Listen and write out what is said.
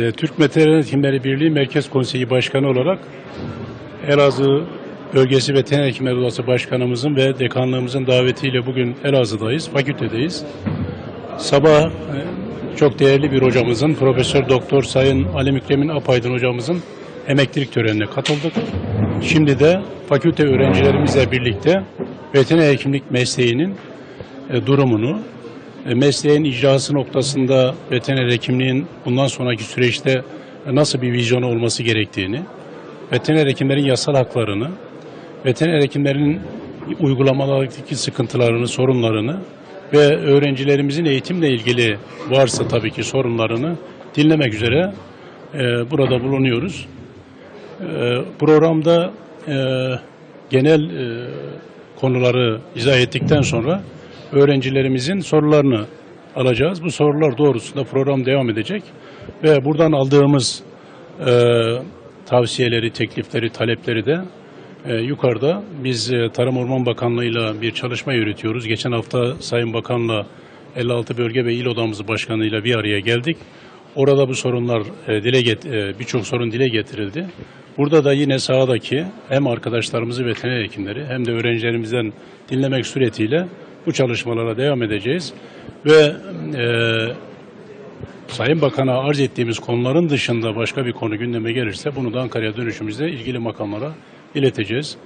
E, Türk Veteriner Hekimleri Birliği Merkez Konseyi Başkanı olarak Elazığ Bölgesi Veteriner Hekimleri Odası Başkanımızın ve dekanlığımızın davetiyle bugün Elazığ'dayız, fakültedeyiz. Sabah e, çok değerli bir hocamızın, Profesör Doktor Sayın Ali Mükremin Apaydın hocamızın emeklilik törenine katıldık. Şimdi de fakülte öğrencilerimizle birlikte veteriner hekimlik mesleğinin e, durumunu, mesleğin icrası noktasında veteriner hekimliğin bundan sonraki süreçte nasıl bir vizyonu olması gerektiğini, veteriner hekimlerin yasal haklarını, veteriner hekimlerin uygulamalardaki sıkıntılarını, sorunlarını ve öğrencilerimizin eğitimle ilgili varsa tabii ki sorunlarını dinlemek üzere e, burada bulunuyoruz. E, programda e, genel e, konuları izah ettikten sonra öğrencilerimizin sorularını alacağız. Bu sorular doğrusunda program devam edecek ve buradan aldığımız e, tavsiyeleri, teklifleri, talepleri de e, yukarıda biz e, Tarım Orman Bakanlığı'yla bir çalışma yürütüyoruz. Geçen hafta Sayın Bakan'la 56 bölge ve il odamız başkanıyla bir araya geldik. Orada bu sorunlar e, dile get e, birçok sorun dile getirildi. Burada da yine sahadaki hem arkadaşlarımızı veteriner hekimleri hem de öğrencilerimizden dinlemek suretiyle bu çalışmalara devam edeceğiz. Ve e, Sayın Bakan'a arz ettiğimiz konuların dışında başka bir konu gündeme gelirse bunu da Ankara'ya dönüşümüzde ilgili makamlara ileteceğiz.